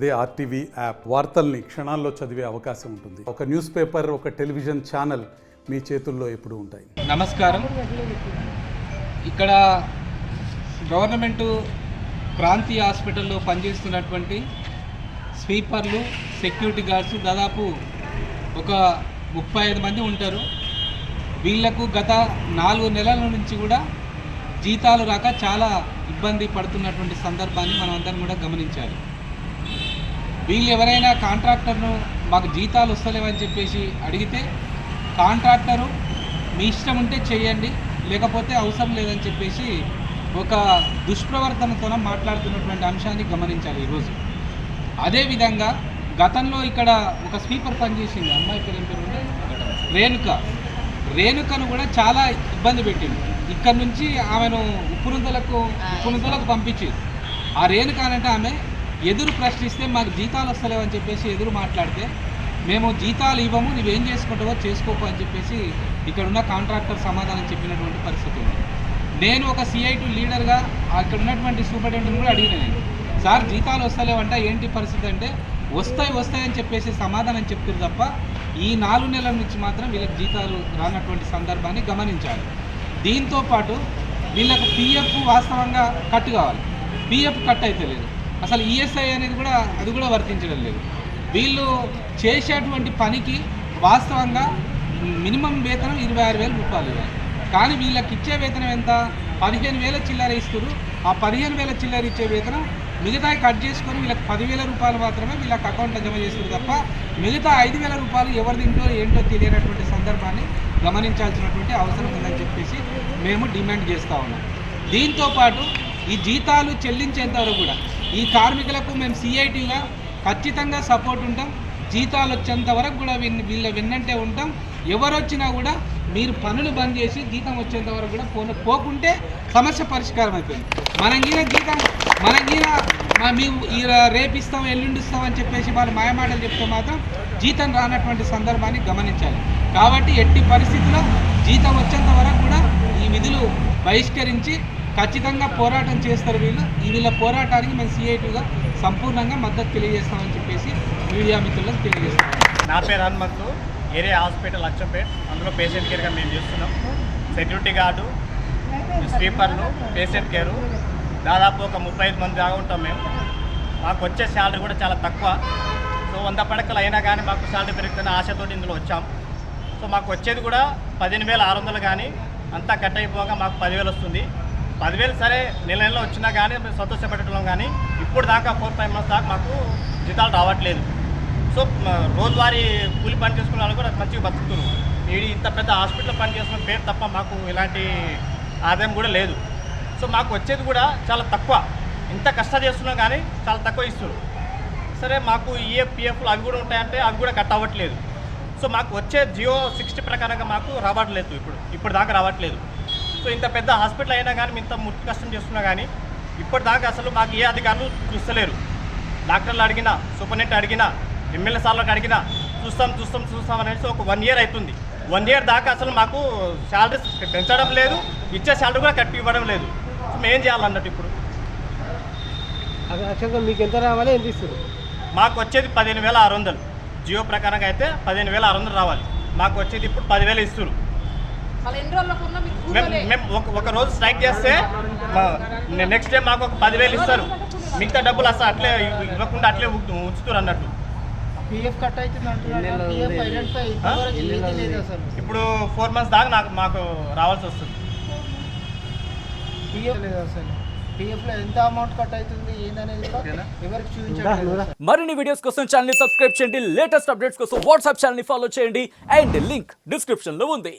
అదే RTV app వార్తల్ని క్షణాల్లో చదివే అవకాశం ఉంటుంది. ఒక న్యూస్ పేపర్ ఒక టెలివిజన్ ఛానల్ మీ చేతుల్లో ఎప్పుడు ఉంటాయి. నమస్కారం. ఇక్కడ గవర్నమెంట్ ప్రాంతీయ హాస్పిటల్లో పనిచేస్తున్నటువంటి స్వీపర్లు సెక్యూరిటీ గార్డ్స్ దాదాపు ఒక ముప్పై ఐదు మంది ఉంటారు. వీళ్ళకు గత నాలుగు నెలల నుంచి కూడా జీతాలు రాక చాలా ఇబ్బంది పడుతున్నటువంటి సందర్భాన్ని మనం అందరం కూడా గమనించాలి. వీళ్ళు ఎవరైనా కాంట్రాక్టర్ను మాకు జీతాలు వస్తలేవని చెప్పేసి అడిగితే కాంట్రాక్టరు మీ ఇష్టం ఉంటే చేయండి లేకపోతే అవసరం లేదని చెప్పేసి ఒక దుష్ప్రవర్తనతో మాట్లాడుతున్నటువంటి అంశాన్ని గమనించాలి ఈరోజు. అదేవిధంగా గతంలో ఇక్కడ ఒక స్పీకర్ పనిచేసింది. అమ్మాయి పేరు ఏం పేరు రేణుక. రేణుకను కూడా చాలా ఇబ్బంది పెట్టింది. ఇక్కడ నుంచి ఆమెను ఉప్పునుందలకు ఉప్పునుందలకు పంపించింది. ఆ రేణుక అంటే ఆమె ఎదురు ప్రశ్నిస్తే మాకు జీతాలు వస్తలేవని చెప్పేసి ఎదురు మాట్లాడితే మేము జీతాలు ఇవ్వము నువ్వేం చేసుకుంటావో చేసుకోకు అని చెప్పేసి ఇక్కడ ఉన్న కాంట్రాక్టర్ సమాధానం చెప్పినటువంటి పరిస్థితి ఉంది. నేను ఒక సిఐటి లీడర్గా అక్కడ ఉన్నటువంటి సూపరింటెండెంట్ కూడా అడిగిన నేను సార్ జీతాలు వస్తలేవంట ఏంటి పరిస్థితి అంటే వస్తాయి వస్తాయని చెప్పేసి సమాధానం చెప్తారు తప్ప ఈ నాలుగు నెలల నుంచి మాత్రం వీళ్ళకి జీతాలు రానటువంటి సందర్భాన్ని గమనించాలి. దీంతో పాటు వీళ్ళకు పిఎఫ్ వాస్తవంగా కట్ కావాలి. పిఎఫ్ కట్ అయితే లేదు. అసలు ఈఎస్ఐ అనేది కూడా అది కూడా వర్తించడం లేదు. వీళ్ళు చేసేటువంటి పనికి వాస్తవంగా మినిమం వేతనం ఇరవై ఆరు వేల రూపాయలు కానీ వీళ్ళకి ఇచ్చే వేతనం ఎంత? పదిహేను వేల చిల్లర ఇస్తారు ఆ పదిహేను వేల చిల్లర ఇచ్చే వేతనం మిగతా కట్ చేసుకొని వీళ్ళకి పదివేల రూపాయలు మాత్రమే వీళ్ళకి అకౌంట్లో జమ చేస్తారు తప్ప మిగతా ఐదు వేల రూపాయలు ఎవరి తింటో ఏంటో తెలియనటువంటి సందర్భాన్ని గమనించాల్సినటువంటి అవసరం ఉందని చెప్పేసి మేము డిమాండ్ చేస్తూ ఉన్నాం. దీంతో పాటు ఈ జీతాలు చెల్లించేంత వరకు కూడా ఈ కార్మికులకు మేము సిఐటిగా ఖచ్చితంగా సపోర్ట్ ఉంటాం. జీతాలు వచ్చేంత వరకు కూడా వీళ్ళ వీళ్ళ విన్నంటే ఉంటాం. ఎవరు వచ్చినా కూడా మీరు పనులు బంద్ చేసి జీతం వచ్చేంత వరకు కూడా పోను పోకుంటే సమస్య పరిష్కారం అయిపోయింది. మనం గీన జీతం మనం గీన మేము రేపిస్తాం ఎల్లుండిస్తాం అని చెప్పేసి వాళ్ళు మాయమాటలు చెప్తే మాత్రం జీతం రానటువంటి సందర్భాన్ని గమనించాలి. కాబట్టి ఎట్టి పరిస్థితుల్లో జీతం వచ్చేంత వరకు కూడా ఈ విధులు బహిష్కరించి ఖచ్చితంగా పోరాటం చేస్తారు వీళ్ళు. వీళ్ళ పోరాటానికి మేము సిఐటీగా సంపూర్ణంగా మద్దతు తెలియజేస్తామని చెప్పేసి మీడియా మిత్రులకు తెలియజేస్తాం. నా పేరు హనుమంతు. ఏరియా హాస్పిటల్ అచ్చంపేట్ అందులో పేషెంట్ కేర్గా మేము చేస్తున్నాం. సెక్యూరిటీ గార్డు స్వీపర్లు పేషెంట్ కేరు దాదాపు ఒక ముప్పై ఐదు మంది దాకా ఉంటాం మేము. మాకు వచ్చే శాలరీ కూడా చాలా తక్కువ. సో వంద పడకలు అయినా కానీ మాకు శాలరీ పెరుగుతున్న ఆశతోటి ఇందులో వచ్చాం. సో మాకు వచ్చేది కూడా పదిహేను వేల ఆరు వందలు కానీ అంతా కట్ అయిపోగా మాకు పదివేలు వస్తుంది. పదివేలు సరే నెల నెలలో వచ్చినా కానీ మేము సంతోషపడటం కానీ ఇప్పుడు దాకా ఫోర్ ఫైవ్ మంత్స్ దాకా మాకు జీతాలు రావట్లేదు. సో రోజువారీ కూలి పని చేసుకునే వాళ్ళు కూడా మంచిగా బతుకుతున్నారు. ఈ ఇంత పెద్ద హాస్పిటల్లో పని చేస్తున్న పేరు తప్ప మాకు ఇలాంటి ఆదాయం కూడా లేదు. సో మాకు వచ్చేది కూడా చాలా తక్కువ. ఇంత కష్టం చేస్తున్నాం కానీ చాలా తక్కువ ఇస్తున్నారు. సరే మాకు ఈఎఫ్ పిఎఫ్లు అవి కూడా ఉంటాయంటే అవి కూడా కట్ అవ్వట్లేదు. సో మాకు వచ్చే జియో సిక్స్టీ ప్రకారంగా మాకు రావట్లేదు ఇప్పుడు. ఇప్పుడు దాకా రావట్లేదు. సో ఇంత పెద్ద హాస్పిటల్ అయినా కానీ ఇంత ముట్టి కష్టం చేస్తున్నా కానీ ఇప్పటిదాకా అసలు మాకు ఏ అధికారులు చూస్తలేరు. డాక్టర్లు అడిగినా సూపరింటెండెంట్ అడిగినా ఎమ్మెల్యే సార్లకు అడిగినా చూస్తాం చూస్తాం చూస్తాం అనేసి ఒక వన్ ఇయర్ అవుతుంది వన్ ఇయర్ దాకా అసలు మాకు శాలరీస్ పెంచడం లేదు ఇచ్చే శాలరీ కూడా కట్టి ఇవ్వడం లేదు. సో మేము ఏం చేయాలన్నట్టు ఇప్పుడు? యాక్చువల్గా మీకు ఎంత రావాలి ఎంత ఇస్తారు? మాకు వచ్చేది పదిహేను వేల ఆరు వందలు. జియో ప్రకారంగా అయితే పదిహేను వేల ఆరు వందలు రావాలి. మాకు వచ్చేది ఇప్పుడు పదివేలు ఇస్తారు మేము ఒక ఒక రోజు స్ట్రైక్ చేస్తే నెక్స్ట్ డే మాకు ఒక పదివేలు ఇస్తారు. మిగతా డబ్బులు అసలు అట్లే ఇవ్వ- ఇవ్వకుండా అట్లే ఉంచు- ఉంచుతారు అన్నట్టు. ఇప్పుడు ఫోర్ మంత్స్ దాకా నాకు మాకు రావాల్సి వస్తుంది. ఎంత అమౌంట్ కట్ అవుతుంది ఎవరికి మరిన్ని వీడియోస్ కోసం ఛానల్ని సబ్స్క్రైబ్ చేయండి. లేటెస్ట్ అప్డేట్స్ కోసం వాట్సాప్ ఛానల్ని ఫాలో చేయండి. అండ్ లింక్ డిస్క్రిప్షన్లో ఉంది.